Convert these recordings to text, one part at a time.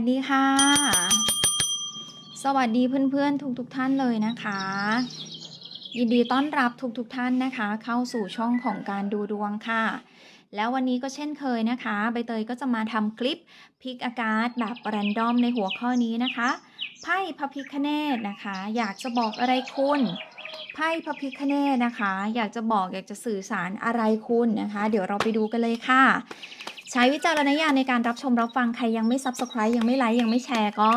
สดีค่ะ สวัสดีเพื่อนๆ ทุกๆทท่านเลยนะคะ ยินดีต้อนรับทุกๆทท่านนะคะ เข้าสู่ช่องของการดูดวงค่ะ แล้ววันนี้ก็เช่นเคยนะคะ ใบเตยก็จะมาทำคลิปพิกอากาศแบบแรนดอมในหัวข้อนี้นะคะไพ่พระพิคเนตนะคะ อยากจะบอกอะไรคุณไพ่พระพิคเนตนะคะ อยากจะบอกอยากจะสื่อสารอะไรคุณนะคะ เดี๋ยวเราไปดูกันเลยค่ะ ใช้วิจารณญาณในการรับชมรับฟังใครยังไม่ subscribe ยังไม่ไลค์ยังไม่แชร์ก็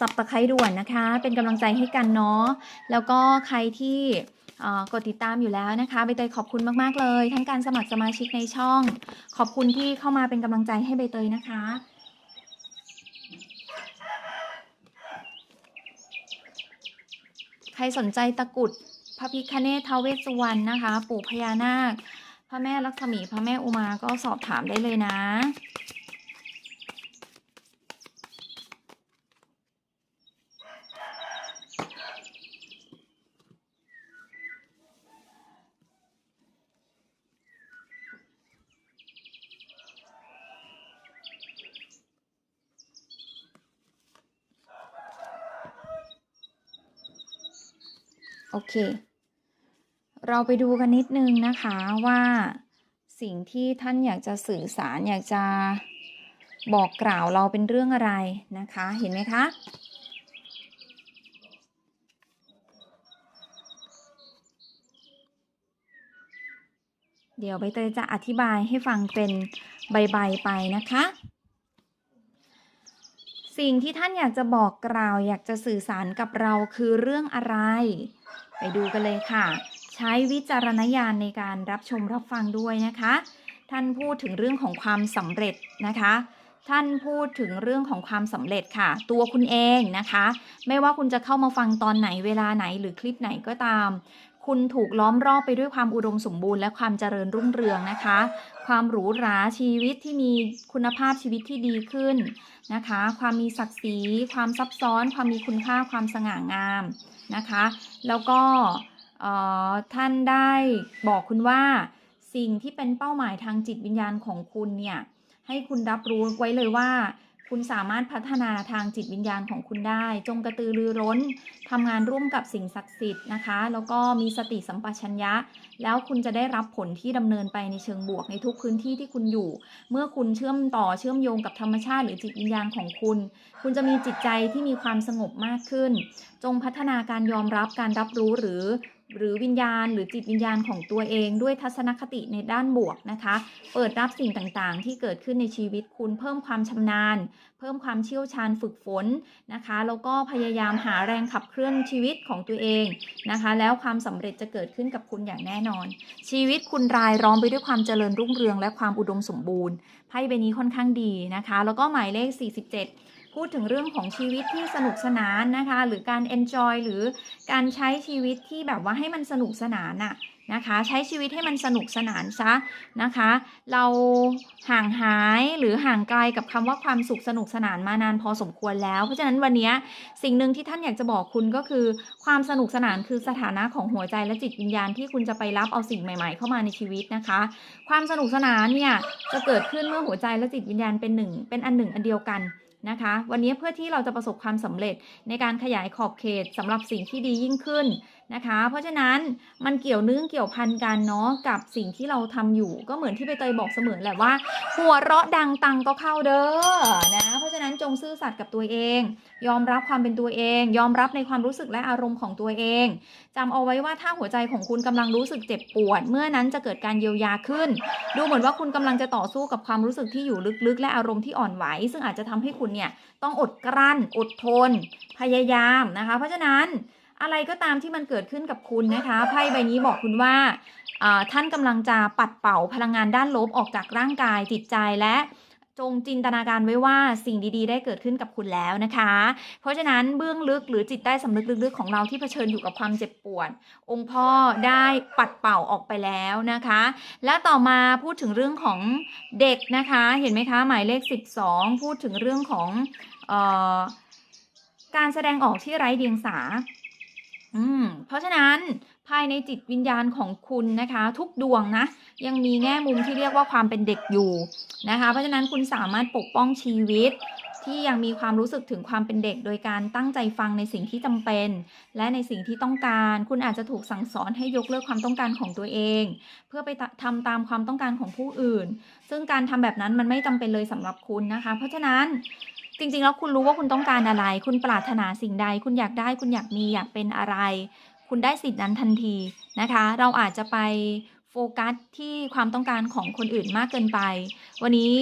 subscribe ด่วนนะคะ เป็นกำลังใจให้กันเนาะแล้วก็ใครที่กดติดตามอยู่แล้วนะคะใบเตยขอบคุณมากๆเลย ทั้งการสมัครสมาชิกในช่อง ขอบคุณที่เข้ามาเป็นกำลังใจให้ใบเตยนะคะใครสนใจตะกุดพระพิคเนศทาวเวสสุวรรณนะคะ ปู่พญานาค พระแม่ลักษมีพระแม่อุมาก็สอบถามได้เลยนะ โอเค เราไปดูกันนิดนึงนะคะว่าสิ่งที่ท่านอยากจะสื่อสารอยากจะบอกกล่าวเราเป็นเรื่องอะไรนะคะ เห็นไหมคะ เดี๋ยวใบเตยจะอธิบายให้ฟังเป็นใบๆไปนะคะ สิ่งที่ท่านอยากจะบอกกล่าว อยากจะสื่อสารกับเราคือเรื่องอะไร ไปดูกันเลยค่ะ ใช้วิจารณญาณในการรับชมรับฟังด้วยนะคะ ท่านพูดถึงเรื่องของความสำเร็จนะคะ ท่านพูดถึงเรื่องของความสำเร็จค่ะ ตัวคุณเองนะคะ ไม่ว่าคุณจะเข้ามาฟังตอนไหนเวลาไหนหรือคลิปไหนก็ตาม คุณถูกล้อมรอบไปด้วยความอุดมสมบูรณ์และความเจริญรุ่งเรืองนะคะ ความหรูหราชีวิตที่มีคุณภาพชีวิตที่ดีขึ้นนะคะ ความมีศักดิ์ศรีความซับซ้อน ความมีคุณค่าความสง่างามนะคะ แล้วก็ ท่านได้บอกคุณว่าสิ่งที่เป็นเป้าหมายทางจิตวิญญาณของคุณเนี่ยให้คุณรับรู้ไว้เลยว่า คุณสามารถพัฒนาทางจิตวิญญาณของคุณได้ จงกระตือรือร้นทำงานร่วมกับสิ่งศักดิ์สิทธิ์นะคะ แล้วก็มีสติสัมปชัญญะ แล้วคุณจะได้รับผลที่ดำเนินไปในเชิงบวกในทุกพื้นที่ที่คุณอยู่ เมื่อคุณเชื่อมต่อเชื่อมโยงกับธรรมชาติหรือจิตวิญญาณของคุณ คุณจะมีจิตใจที่มีความสงบมากขึ้น จงพัฒนาการยอมรับการรับรู้หรือ หรือวิญญาณหรือจิตวิญญาณของตัวเองด้วยทัศนคติในด้านบวกนะคะ เปิดรับสิ่งต่างๆ ที่เกิดขึ้นในชีวิตคุณเพิ่มความชำนาญ เพิ่มความเชี่ยวชาญฝึกฝนนะคะ แล้วก็พยายามหาแรงขับเคลื่อนชีวิตของตัวเองนะคะ แล้วความสำเร็จจะเกิดขึ้นกับคุณอย่างแน่นอน ชีวิตคุณรายล้อมไปด้วยความเจริญรุ่งเรืองและความอุดมสมบูรณ์ไพ่ใบนี้ค่อนข้างดีนะคะ แล้วก็หมายเลข 47 พูดถึงเรื่องของชีวิตที่สนุกสนานนะคะ หรือการ enjoy หรือการใช้ชีวิตที่แบบว่าให้มันสนุกสนานน่ะนะคะใช้ชีวิตให้มันสนุกสนานซะนะคะ เราห่างหายหรือห่างไกลกับคำว่าความสุขสนุกสนานมานานพอสมควรแล้ว เพราะฉะนั้นวันนี้สิ่งหนึ่งที่ท่านอยากจะบอกคุณก็คือ ความสนุกสนานคือสถานะของหัวใจและจิตวิญญาณที่คุณจะไปรับเอาสิ่งใหม่ ๆ เข้ามาในชีวิตนะคะ ความสนุกสนานเนี่ยจะเกิดขึ้นเมื่อหัวใจและจิตวิญญาณเป็นหนึ่งเป็นอันหนึ่งอันเดียวกัน นะคะ วันนี้เพื่อที่เราจะประสบความสำเร็จในการขยายขอบเขตสำหรับสิ่งที่ดียิ่งขึ้น นะคะ เพราะฉะนั้นมันเกี่ยวเนื่องเกี่ยวพันกันเนาะกับสิ่งที่เราทำอยู่ก็เหมือนที่ใบเตยบอกเสมอแหละว่า หัวเราะดังตังก็เข้าเด้อนะเพราะฉะนั้นจงซื่อสัตย์กับตัวเอง ยอมรับความเป็นตัวเอง ยอมรับในความรู้สึกและอารมณ์ของตัวเองจำเอาไว้ว่าถ้าหัวใจของคุณกำลังรู้สึกเจ็บปวด เมื่อนั้นจะเกิดการเยียวยาขึ้น ดูเหมือนว่าคุณกำลังจะต่อสู้กับความรู้สึกที่อยู่ลึกๆ และอารมณ์ที่อ่อนไหว ซึ่งอาจจะทำให้คุณเนี่ยต้องอดกลั้น อดทน พยายามนะคะ เพราะฉะนั้น อะไรก็ตามที่มันเกิดขึ้นกับคุณนะคะไพ่ใบนี้บอกคุณว่าท่านกำลังจะปัดเป่าพลังงานด้านลบออกจากร่างกายจิตใจและจงจินตนาการไว้ว่าสิ่งดีๆ ได้เกิดขึ้นกับคุณแล้วนะคะ เพราะฉะนั้นเบื้องลึกหรือจิตใต้สำนึกลึกๆของเราที่เผชิญอยู่กับความเจ็บปวด องค์พ่อได้ปัดเป่าออกไปแล้วนะคะ และต่อมาพูดถึงเรื่องของเด็กนะคะ เห็นไหมคะหมายเลข 12 พูดถึงเรื่องของออการแสดงออกที่ไร้เดียงสา อืมเพราะฉะนั้นภายในจิตวิญญาณของคุณนะคะ ทุกดวงนะ ยังมีแง่มุมที่เรียกว่าความเป็นเด็กอยู่นะคะ เพราะฉะนั้นคุณสามารถปกป้องชีวิต ที่ยังมีความรู้สึกถึงความเป็นเด็ก โดยการตั้งใจฟังในสิ่งที่จำเป็น และในสิ่งที่ต้องการ คุณอาจจะถูกสั่งสอนให้ยกเลิกความต้องการของตัวเอง เพื่อไปตะทำตามความต้องการของผู้อื่น ซึ่งการทำแบบนั้นมันไม่จำเป็นเลยสำหรับคุณนะคะ เพราะฉะนั้น จริงๆ แล้วคุณรู้ว่าคุณต้องการอะไร คุณปรารถนาสิ่งใด คุณอยากได้ คุณอยากมี อยากเป็นอะไร คุณได้สิทธินั้นทันทีนะคะ เราอาจจะไปโฟกัสที่ความต้องการของคนอื่นมากเกินไป วันนี้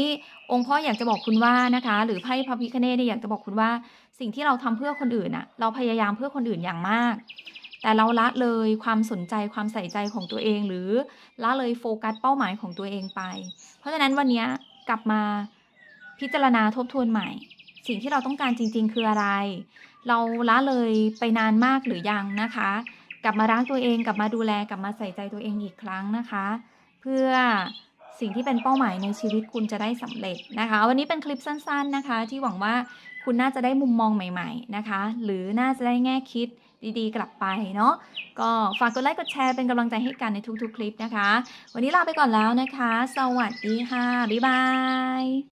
องค์พ่ออยากจะบอกคุณว่านะคะ หรือไพ่พระพิฆเนศเนี่ยอยากจะบอกคุณว่า สิ่งที่เราทำเพื่อคนอื่นน่ะเราพยายามเพื่อคนอื่นอย่างมาก แต่เราละเลยความสนใจความใส่ใจของตัวเอง หรือละเลยโฟกัสเป้าหมายของตัวเองไป เพราะฉะนั้นวันนี้กลับมาพิจารณาทบทวนใหม่ สิ่งที่เราต้องการจริง ๆ คืออะไร เราละเลยไปนานมากหรือยังนะคะ กลับมารักตัวเองกลับมาดูแลกลับมาใส่ใจตัวเองอีกครั้งนะคะ เพื่อสิ่งที่เป็นเป้าหมายในชีวิตคุณจะได้สำเร็จนะคะ วันนี้เป็นคลิปสั้น ๆนะคะ ที่หวังว่าคุณน่าจะได้มุมมองใหม่ๆนะคะ หรือน่าจะได้แง่คิดดีๆ กลับไปเนาะก็ฝากกดไลค์กดแชร์เป็นกำลังใจให้กันในทุกๆ คลิปนะคะ วันนี้ลาไปก่อนแล้วนะคะ สวัสดีค่ะ บ๊ายบาย